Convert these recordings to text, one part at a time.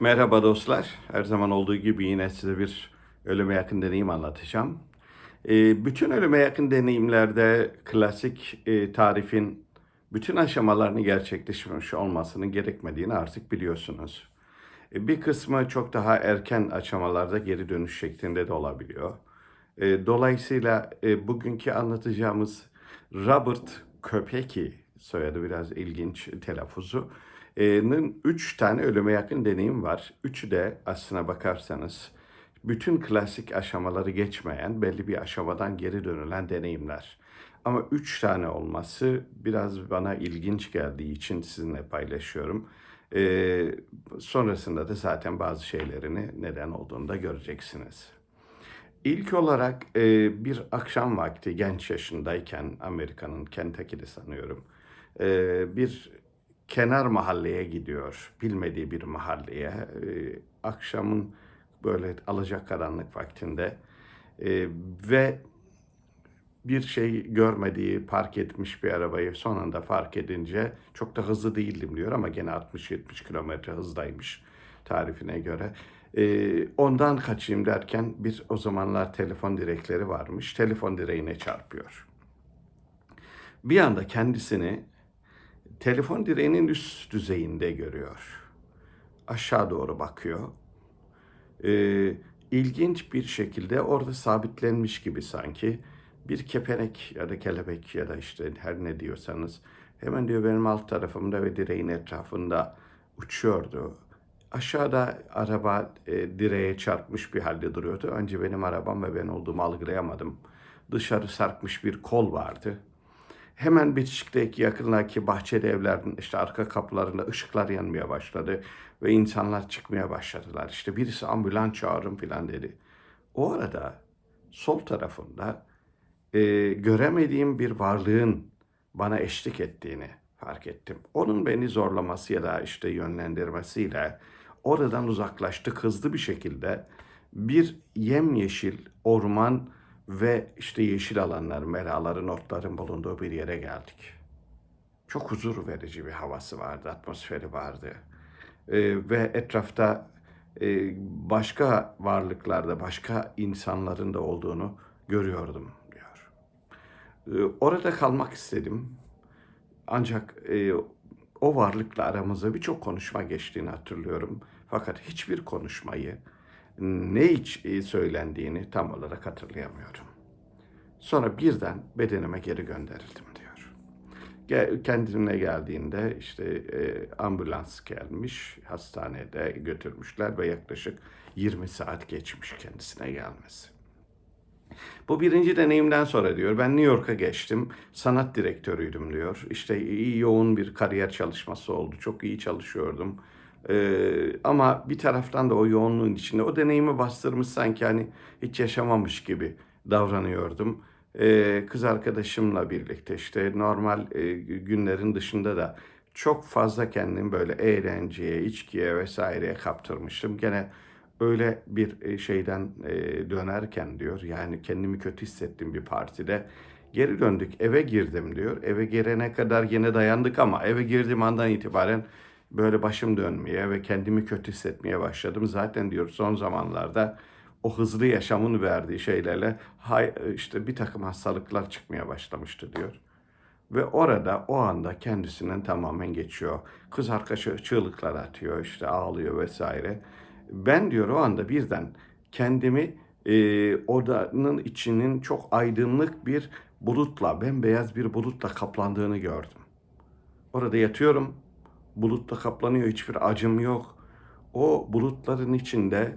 Merhaba dostlar. Her zaman olduğu gibi yine size bir ölüme yakın deneyim anlatacağım. Ee, bütün ölüme yakın deneyimlerde klasik e, tarifin bütün aşamalarını gerçekleşmiş olmasının gerekmediğini artık biliyorsunuz. E, bir kısmı çok daha erken aşamalarda geri dönüş şeklinde de olabiliyor. E, dolayısıyla bugünkü anlatacağımız Robert Köpeki, soyadı biraz ilginç telaffuzu, E'nin üç tane ölüme yakın deneyim var. Üçü de aslına bakarsanız bütün klasik aşamaları geçmeyen belli bir aşamadan geri dönülen deneyimler. Ama üç tane olması biraz bana ilginç geldiği için sizinle paylaşıyorum. Ee, sonrasında da zaten bazı şeylerini neden olduğunu da göreceksiniz. İlk olarak e, bir akşam vakti genç yaşındayken Amerika'nın Kentucky'de sanıyorum e, bir kenar mahalleye gidiyor. Bilmediği bir mahalleye. E, akşamın böyle alacakaranlık vaktinde e, ve bir şey görmediği, park etmiş bir arabayı son anda fark edince çok da hızlı değildim diyor ama gene 60-70 kilometre hızdaymış tarifine göre. Ee, ondan kaçayım derken bir o zamanlar telefon direkleri varmış. Telefon direğine çarpıyor. Bir anda kendisini telefon direğinin üst düzeyinde görüyor. Aşağı doğru bakıyor. Ee, ilginç bir şekilde orada sabitlenmiş gibi sanki bir kepenek ya da kelebek ya da işte her ne diyorsanız hemen diyor benim alt tarafımda ve direğin etrafında uçuyordu. Aşağıda araba e, direğe çarpmış bir halde duruyordu. Önce benim arabam ve ben olduğumu algılayamadım. Dışarı sarkmış bir kol vardı. Hemen bitişikteki yakındaki bahçeli evlerin işte arka kapılarında ışıklar yanmaya başladı ve insanlar çıkmaya başladılar. İşte birisi ambulans çağırın filan dedi. O arada sol tarafında e, göremediğim bir varlığın bana eşlik ettiğini fark ettim. Onun beni zorlaması ya da işte yönlendirmesiyle oradan uzaklaştık hızlı bir şekilde bir yemyeşil orman ve işte yeşil alanlar, meraların, otların bulunduğu bir yere geldik. Çok huzur verici bir havası vardı, atmosferi vardı. Ee, ve etrafta e, başka varlıklarda, başka insanların da olduğunu görüyordum diyor. Ee, orada kalmak istedim. Ancak e, o varlıkla aramızda birçok konuşma geçtiğini hatırlıyorum. Fakat hiçbir konuşmayı ne hiç e, söylendiğini tam olarak hatırlayamıyorum. Sonra birden bedenime geri gönderildim diyor. Kendine geldiğinde işte e, ambulans gelmiş, hastanede götürmüşler ve yaklaşık 20 saat geçmiş kendisine gelmesi. Bu birinci deneyimden sonra diyor ben New York'a geçtim. Sanat direktörüydüm diyor. İşte iyi yoğun bir kariyer çalışması oldu. Çok iyi çalışıyordum. Ee, ama bir taraftan da o yoğunluğun içinde o deneyimi bastırmış sanki hani hiç yaşamamış gibi davranıyordum. Ee, kız arkadaşımla birlikte işte normal e, günlerin dışında da çok fazla kendimi böyle eğlenceye, içkiye vesaireye kaptırmıştım. Gene öyle bir e, şeyden e, dönerken diyor yani kendimi kötü hissettim bir partide. Geri döndük eve girdim diyor. Eve girene kadar yine dayandık ama eve girdiğim andan itibaren böyle başım dönmeye ve kendimi kötü hissetmeye başladım. Zaten diyor son zamanlarda o hızlı yaşamın verdiği şeylerle işte bir takım hastalıklar çıkmaya başlamıştı diyor. Ve orada o anda kendisinden tamamen geçiyor. Kız arkadaşı çığlıklar atıyor işte ağlıyor vesaire. Ben diyor o anda birden kendimi e, odanın içinin çok aydınlık bir bulutla, bembeyaz bir bulutla kaplandığını gördüm. Orada yatıyorum, bulutla kaplanıyor, hiçbir acım yok. O bulutların içinde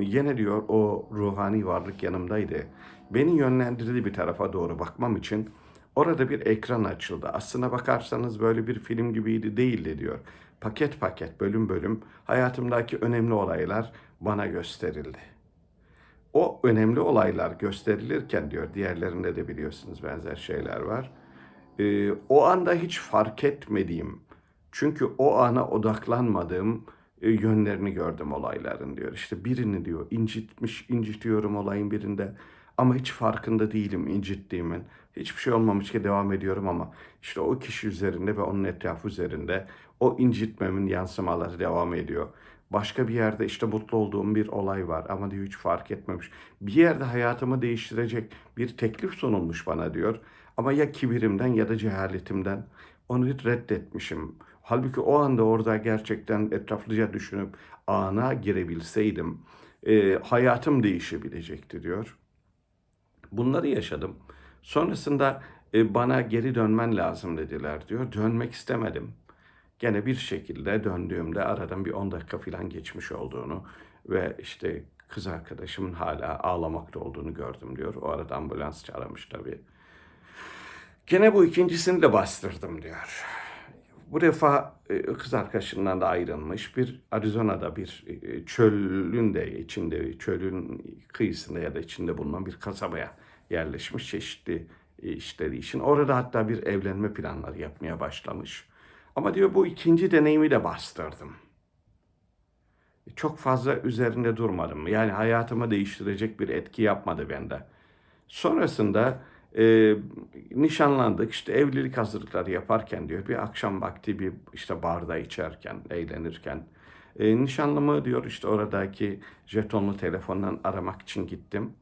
yine diyor o ruhani varlık yanımdaydı. Beni yönlendirdi bir tarafa doğru bakmam için. Orada bir ekran açıldı. Aslına bakarsanız böyle bir film gibiydi değildi diyor. Paket paket, bölüm bölüm hayatımdaki önemli olaylar bana gösterildi. O önemli olaylar gösterilirken diyor, diğerlerinde de biliyorsunuz benzer şeyler var. Ee, o anda hiç fark etmediğim, çünkü o ana odaklanmadığım e, yönlerini gördüm olayların diyor. İşte birini diyor incitmiş, incitiyorum olayın birinde ama hiç farkında değilim incittiğimin. Hiçbir şey olmamış ki devam ediyorum ama işte o kişi üzerinde ve onun etrafı üzerinde o incitmemin yansımaları devam ediyor. Başka bir yerde işte mutlu olduğum bir olay var ama diyor hiç fark etmemiş. Bir yerde hayatımı değiştirecek bir teklif sunulmuş bana diyor. Ama ya kibirimden ya da cehaletimden onu reddetmişim. Halbuki o anda orada gerçekten etraflıca düşünüp ana girebilseydim e, hayatım değişebilecekti diyor. Bunları yaşadım. Sonrasında e, bana geri dönmen lazım dediler diyor. Dönmek istemedim. Gene bir şekilde döndüğümde aradan bir 10 dakika falan geçmiş olduğunu ve işte kız arkadaşımın hala ağlamakta olduğunu gördüm diyor. O arada ambulans çağırmış tabii. Gene bu ikincisini de bastırdım diyor. Bu defa e, kız arkadaşından da ayrılmış bir Arizona'da bir e, çölün de içinde çölün kıyısında ya da içinde bulunan bir kasabaya yerleşmiş çeşitli e, işleri için. Orada hatta bir evlenme planları yapmaya başlamış. Ama diyor bu ikinci deneyimi de bastırdım. Çok fazla üzerinde durmadım. Yani hayatımı değiştirecek bir etki yapmadı bende. Sonrasında e, nişanlandık işte evlilik hazırlıkları yaparken diyor bir akşam vakti bir işte barda içerken eğlenirken e, nişanlımı diyor işte oradaki jetonlu telefondan aramak için gittim.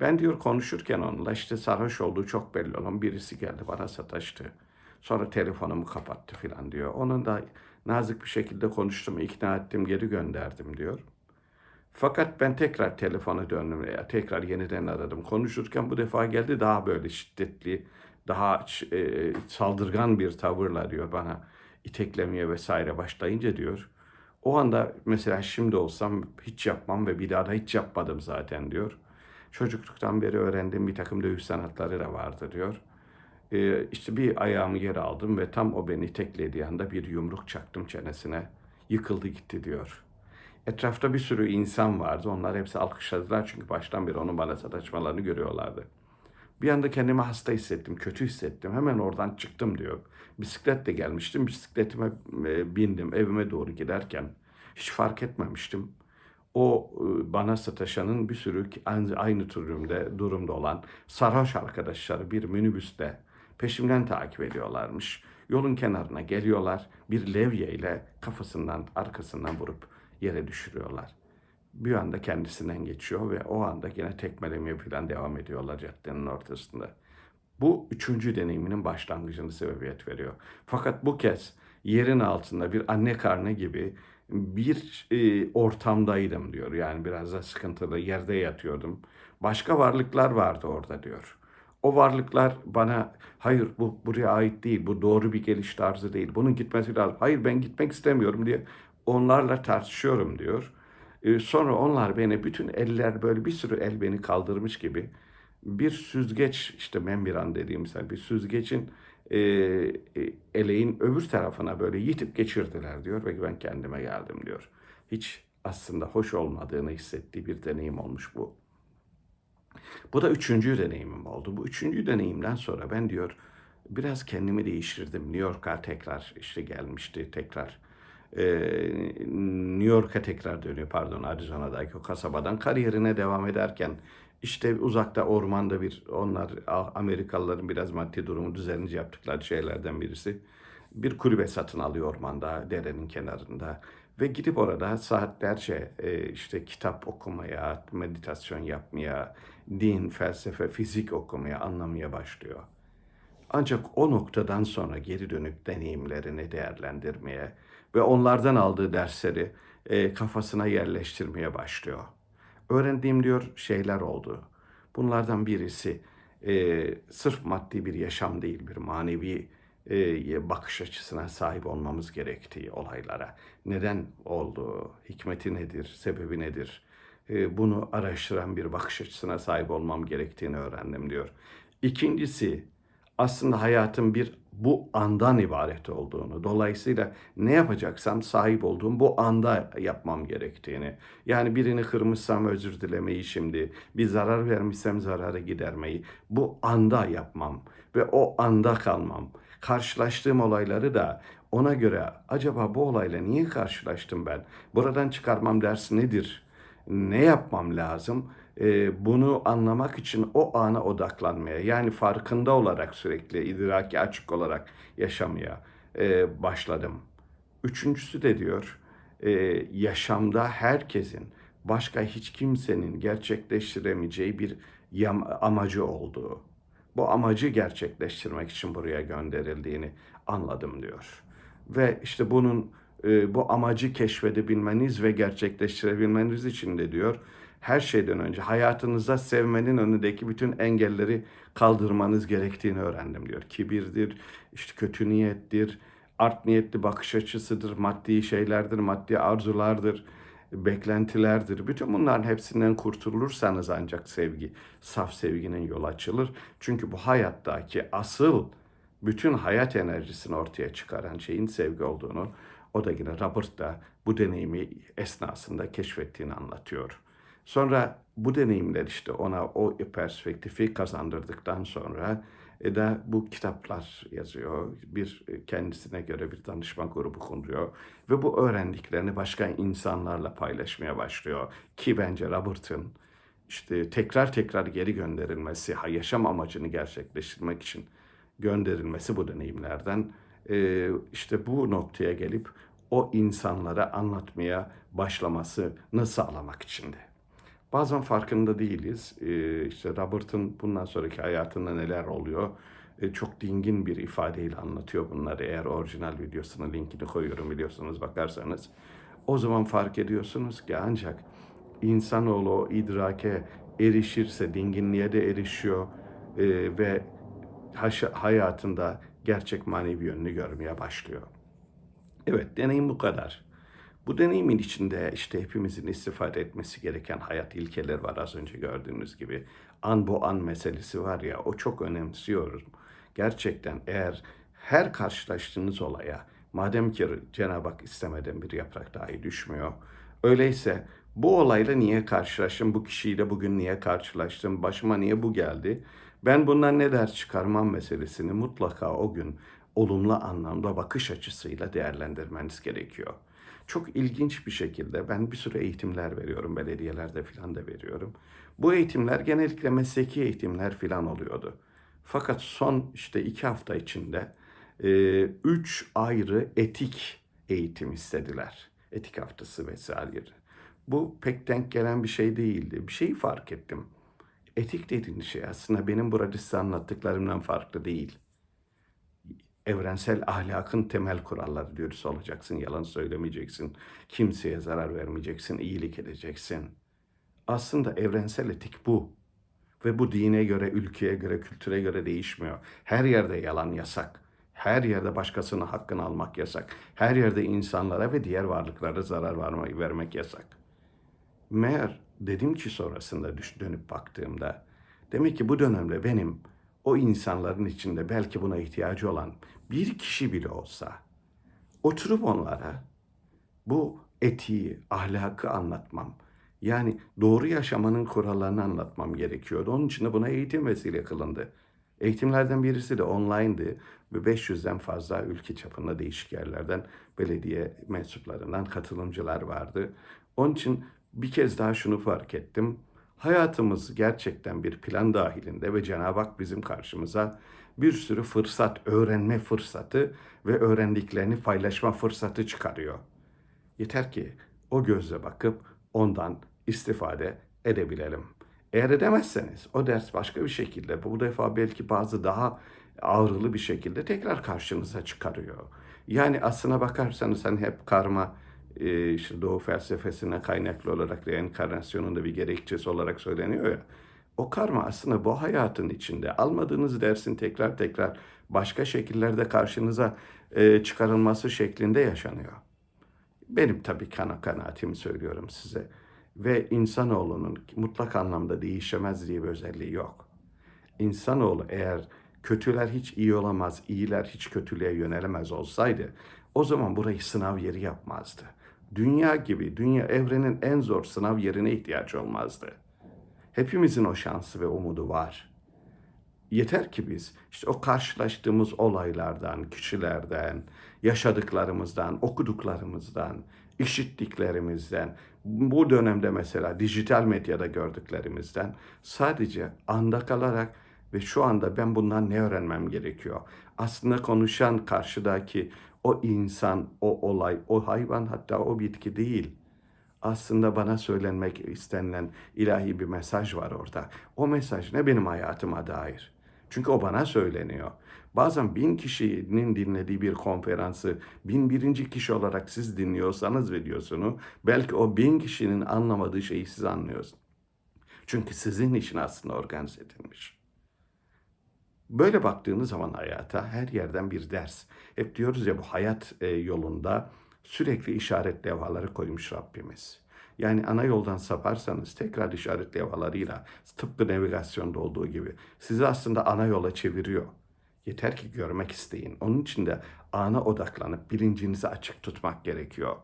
Ben diyor konuşurken onunla işte sarhoş olduğu çok belli olan birisi geldi bana sataştı. Sonra telefonumu kapattı filan diyor. Onun da nazik bir şekilde konuştum, ikna ettim, geri gönderdim diyor. Fakat ben tekrar telefona döndüm veya tekrar yeniden aradım. Konuşurken bu defa geldi daha böyle şiddetli, daha e, saldırgan bir tavırla diyor bana iteklemeye vesaire başlayınca diyor. O anda mesela şimdi olsam hiç yapmam ve bir daha da hiç yapmadım zaten diyor. Çocukluktan beri öğrendiğim bir takım dövüş sanatları da vardı diyor. Ee, işte bir ayağımı yere aldım ve tam o beni iteklediği anda bir yumruk çaktım çenesine. Yıkıldı gitti diyor. Etrafta bir sürü insan vardı. Onlar hepsi alkışladılar çünkü baştan beri onun bana sataşmalarını görüyorlardı. Bir anda kendimi hasta hissettim, kötü hissettim. Hemen oradan çıktım diyor. Bisikletle gelmiştim. Bisikletime e, bindim evime doğru giderken. Hiç fark etmemiştim. O e, bana sataşanın bir sürü aynı, durumda, durumda olan sarhoş arkadaşları bir minibüste peşimden takip ediyorlarmış. Yolun kenarına geliyorlar. Bir levye ile kafasından arkasından vurup yere düşürüyorlar. Bir anda kendisinden geçiyor ve o anda yine tekmelemeye falan devam ediyorlar caddenin ortasında. Bu üçüncü deneyiminin başlangıcını sebebiyet veriyor. Fakat bu kez yerin altında bir anne karnı gibi bir e, ortamdaydım diyor. Yani biraz da sıkıntılı yerde yatıyordum. Başka varlıklar vardı orada diyor. O varlıklar bana hayır bu buraya ait değil, bu doğru bir geliş tarzı değil, bunun gitmesi lazım. Hayır ben gitmek istemiyorum diye onlarla tartışıyorum diyor. E, sonra onlar beni bütün eller böyle bir sürü el beni kaldırmış gibi bir süzgeç işte membran dediğim mesela bir süzgecin e, e, eleğin öbür tarafına böyle yitip geçirdiler diyor ve ben kendime geldim diyor. Hiç aslında hoş olmadığını hissettiği bir deneyim olmuş bu. Bu da üçüncü deneyimim oldu. Bu üçüncü deneyimden sonra ben diyor biraz kendimi değiştirdim. New York'a tekrar işte gelmişti tekrar. Ee, New York'a tekrar dönüyor pardon Arizona'daki o kasabadan kariyerine devam ederken işte uzakta ormanda bir onlar Amerikalıların biraz maddi durumu düzenince yaptıkları şeylerden birisi. Bir kulübe satın alıyor ormanda, derenin kenarında. Ve gidip orada saatlerce e, işte kitap okumaya, meditasyon yapmaya, din, felsefe, fizik okumaya, anlamaya başlıyor. Ancak o noktadan sonra geri dönüp deneyimlerini değerlendirmeye ve onlardan aldığı dersleri e, kafasına yerleştirmeye başlıyor öğrendiğim diyor şeyler oldu. Bunlardan birisi e, sırf maddi bir yaşam değil, bir manevi e, bakış açısına sahip olmamız gerektiği olaylara. Neden oldu, hikmeti nedir, sebebi nedir? E, bunu araştıran bir bakış açısına sahip olmam gerektiğini öğrendim diyor. İkincisi aslında hayatın bir bu andan ibaret olduğunu, dolayısıyla ne yapacaksam sahip olduğum bu anda yapmam gerektiğini, yani birini kırmışsam özür dilemeyi şimdi, bir zarar vermişsem zararı gidermeyi bu anda yapmam ve o anda kalmam. Karşılaştığım olayları da ona göre acaba bu olayla niye karşılaştım ben? Buradan çıkarmam ders nedir? Ne yapmam lazım? E, bunu anlamak için o ana odaklanmaya yani farkında olarak sürekli idraki açık olarak yaşamaya e, başladım. Üçüncüsü de diyor e, yaşamda herkesin başka hiç kimsenin gerçekleştiremeyeceği bir yam- amacı olduğu. Bu amacı gerçekleştirmek için buraya gönderildiğini anladım diyor. Ve işte bunun e, bu amacı keşfedebilmeniz ve gerçekleştirebilmeniz için de diyor her şeyden önce hayatınızda sevmenin önündeki bütün engelleri kaldırmanız gerektiğini öğrendim diyor. Kibirdir, işte kötü niyettir, art niyetli bakış açısıdır, maddi şeylerdir, maddi arzulardır, beklentilerdir. Bütün bunların hepsinden kurtulursanız ancak sevgi, saf sevginin yolu açılır. Çünkü bu hayattaki asıl bütün hayat enerjisini ortaya çıkaran şeyin sevgi olduğunu o da yine Robert da bu deneyimi esnasında keşfettiğini anlatıyor. Sonra bu deneyimler işte ona o perspektifi kazandırdıktan sonra e da bu kitaplar yazıyor. Bir e, kendisine göre bir danışma grubu kuruyor ve bu öğrendiklerini başka insanlarla paylaşmaya başlıyor. Ki bence Robert'ın işte tekrar tekrar geri gönderilmesi, yaşam amacını gerçekleştirmek için gönderilmesi bu deneyimlerden e, işte bu noktaya gelip o insanlara anlatmaya başlamasını sağlamak içindi. Bazen farkında değiliz. Ee, işte Robert'ın bundan sonraki hayatında neler oluyor. Ee, çok dingin bir ifadeyle anlatıyor bunları. Eğer orijinal videosuna linkini koyuyorum biliyorsunuz bakarsanız. O zaman fark ediyorsunuz ki ancak insanoğlu o idrake erişirse dinginliğe de erişiyor ee, ve hayatında gerçek manevi yönünü görmeye başlıyor. Evet, deneyim bu kadar. Bu deneyimin içinde işte hepimizin istifade etmesi gereken hayat ilkeleri var az önce gördüğünüz gibi. An bu an meselesi var ya o çok önemsiyorum. Gerçekten eğer her karşılaştığınız olaya madem ki Cenab-ı Hak istemeden bir yaprak dahi düşmüyor. Öyleyse bu olayla niye karşılaştım, bu kişiyle bugün niye karşılaştım, başıma niye bu geldi? Ben bundan ne ders çıkarmam meselesini mutlaka o gün olumlu anlamda bakış açısıyla değerlendirmeniz gerekiyor. Çok ilginç bir şekilde ben bir sürü eğitimler veriyorum, belediyelerde filan da veriyorum. Bu eğitimler genellikle mesleki eğitimler filan oluyordu. Fakat son işte iki hafta içinde e, üç ayrı etik eğitim istediler. Etik haftası vesaire. Bu pek denk gelen bir şey değildi. Bir şeyi fark ettim. Etik dediğin şey aslında benim burada size anlattıklarımdan farklı değil evrensel ahlakın temel kuralları dürüst olacaksın, yalan söylemeyeceksin, kimseye zarar vermeyeceksin, iyilik edeceksin. Aslında evrensel etik bu. Ve bu dine göre, ülkeye göre, kültüre göre değişmiyor. Her yerde yalan yasak. Her yerde başkasının hakkını almak yasak. Her yerde insanlara ve diğer varlıklara zarar vermek, yasak. Meğer dedim ki sonrasında düş, dönüp baktığımda demek ki bu dönemde benim o insanların içinde belki buna ihtiyacı olan bir kişi bile olsa oturup onlara bu etiği, ahlakı anlatmam. Yani doğru yaşamanın kurallarını anlatmam gerekiyordu. Onun için de buna eğitim vesile kılındı. Eğitimlerden birisi de online'dı ve 500'den fazla ülke çapında değişik yerlerden belediye mensuplarından katılımcılar vardı. Onun için bir kez daha şunu fark ettim. Hayatımız gerçekten bir plan dahilinde ve Cenab-ı Hak bizim karşımıza bir sürü fırsat, öğrenme fırsatı ve öğrendiklerini paylaşma fırsatı çıkarıyor. Yeter ki o gözle bakıp ondan istifade edebilelim. Eğer edemezseniz o ders başka bir şekilde bu defa belki bazı daha ağrılı bir şekilde tekrar karşınıza çıkarıyor. Yani aslına bakarsanız hani hep karma e, işte Doğu felsefesine kaynaklı olarak reenkarnasyonun da bir gerekçesi olarak söyleniyor ya. O karma aslında bu hayatın içinde almadığınız dersin tekrar tekrar başka şekillerde karşınıza e, çıkarılması şeklinde yaşanıyor. Benim tabii kana kanaatimi söylüyorum size. Ve insanoğlunun mutlak anlamda değişemez diye bir özelliği yok. İnsanoğlu eğer kötüler hiç iyi olamaz, iyiler hiç kötülüğe yönelemez olsaydı o zaman burayı sınav yeri yapmazdı. Dünya gibi, dünya evrenin en zor sınav yerine ihtiyaç olmazdı. Hepimizin o şansı ve umudu var. Yeter ki biz işte o karşılaştığımız olaylardan, kişilerden, yaşadıklarımızdan, okuduklarımızdan, işittiklerimizden, bu dönemde mesela dijital medyada gördüklerimizden sadece anda kalarak ve şu anda ben bundan ne öğrenmem gerekiyor? Aslında konuşan karşıdaki o insan, o olay, o hayvan hatta o bitki değil. Aslında bana söylenmek istenilen ilahi bir mesaj var orada. O mesaj ne benim hayatıma dair. Çünkü o bana söyleniyor. Bazen bin kişinin dinlediği bir konferansı bin birinci kişi olarak siz dinliyorsanız videosunu belki o bin kişinin anlamadığı şeyi siz anlıyorsunuz. Çünkü sizin için aslında organize edilmiş. Böyle baktığınız zaman hayata her yerden bir ders. Hep diyoruz ya bu hayat e, yolunda sürekli işaret levhaları koymuş Rabbimiz. Yani ana yoldan saparsanız tekrar işaret levhalarıyla tıpkı navigasyonda olduğu gibi sizi aslında ana yola çeviriyor. Yeter ki görmek isteyin. Onun için de ana odaklanıp bilincinizi açık tutmak gerekiyor.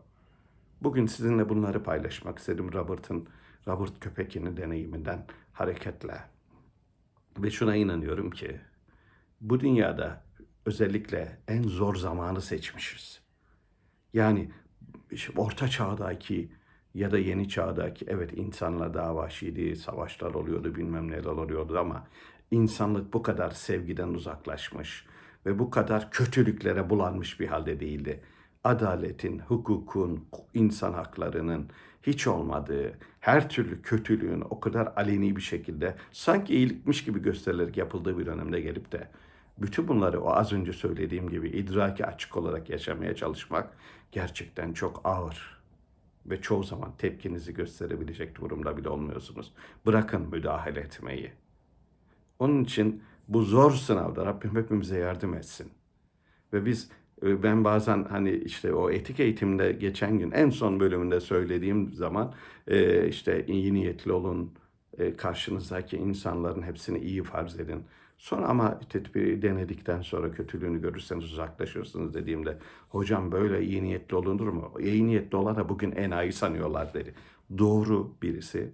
Bugün sizinle bunları paylaşmak istedim Robert'ın, Robert Köpekin'in deneyiminden hareketle. Ve şuna inanıyorum ki bu dünyada özellikle en zor zamanı seçmişiz. Yani orta çağdaki ya da yeni çağdaki evet insanlar daha vahşiydi, savaşlar oluyordu, bilmem neler oluyordu ama insanlık bu kadar sevgiden uzaklaşmış ve bu kadar kötülüklere bulanmış bir halde değildi. Adaletin, hukukun, insan haklarının hiç olmadığı, her türlü kötülüğün o kadar aleni bir şekilde sanki iyilikmiş gibi gösterilerek yapıldığı bir dönemde gelip de bütün bunları o az önce söylediğim gibi idraki açık olarak yaşamaya çalışmak gerçekten çok ağır ve çoğu zaman tepkinizi gösterebilecek durumda bile olmuyorsunuz. Bırakın müdahale etmeyi. Onun için bu zor sınavda Rabbim hepimize yardım etsin. Ve biz e, ben bazen hani işte o etik eğitimde geçen gün en son bölümünde söylediğim zaman e, işte iyi niyetli olun, e, karşınızdaki insanların hepsini iyi farz edin. Sonra ama tedbiri denedikten sonra kötülüğünü görürseniz uzaklaşırsınız dediğimde hocam böyle iyi niyetli olunur mu? İyi niyetli olana bugün enayi sanıyorlar dedi. Doğru birisi.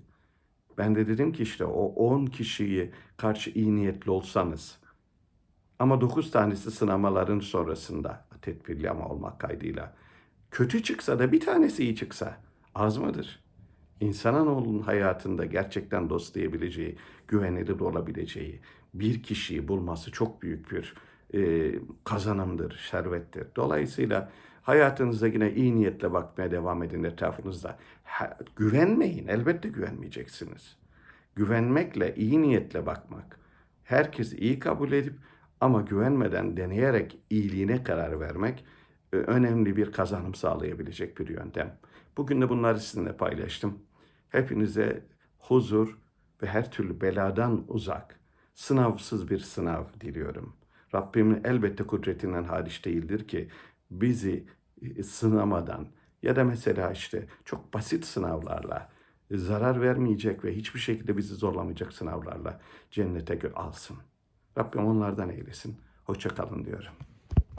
Ben de dedim ki işte o 10 kişiyi karşı iyi niyetli olsanız ama 9 tanesi sınamaların sonrasında tedbirli ama olmak kaydıyla kötü çıksa da bir tanesi iyi çıksa az mıdır? İnsanoğlunun hayatında gerçekten dost diyebileceği, güvenilir olabileceği bir kişiyi bulması çok büyük bir e, kazanımdır, şervettir. Dolayısıyla hayatınıza yine iyi niyetle bakmaya devam edin etrafınızda. Ha, güvenmeyin, elbette güvenmeyeceksiniz. Güvenmekle, iyi niyetle bakmak, herkesi iyi kabul edip ama güvenmeden deneyerek iyiliğine karar vermek e, önemli bir kazanım sağlayabilecek bir yöntem. Bugün de bunları sizinle paylaştım. Hepinize huzur ve her türlü beladan uzak, sınavsız bir sınav diliyorum. Rabbimin elbette kudretinden hariç değildir ki bizi e, sınamadan ya da mesela işte çok basit sınavlarla zarar vermeyecek ve hiçbir şekilde bizi zorlamayacak sınavlarla cennete alsın. Rabbim onlardan eylesin. Hoşça kalın diyorum.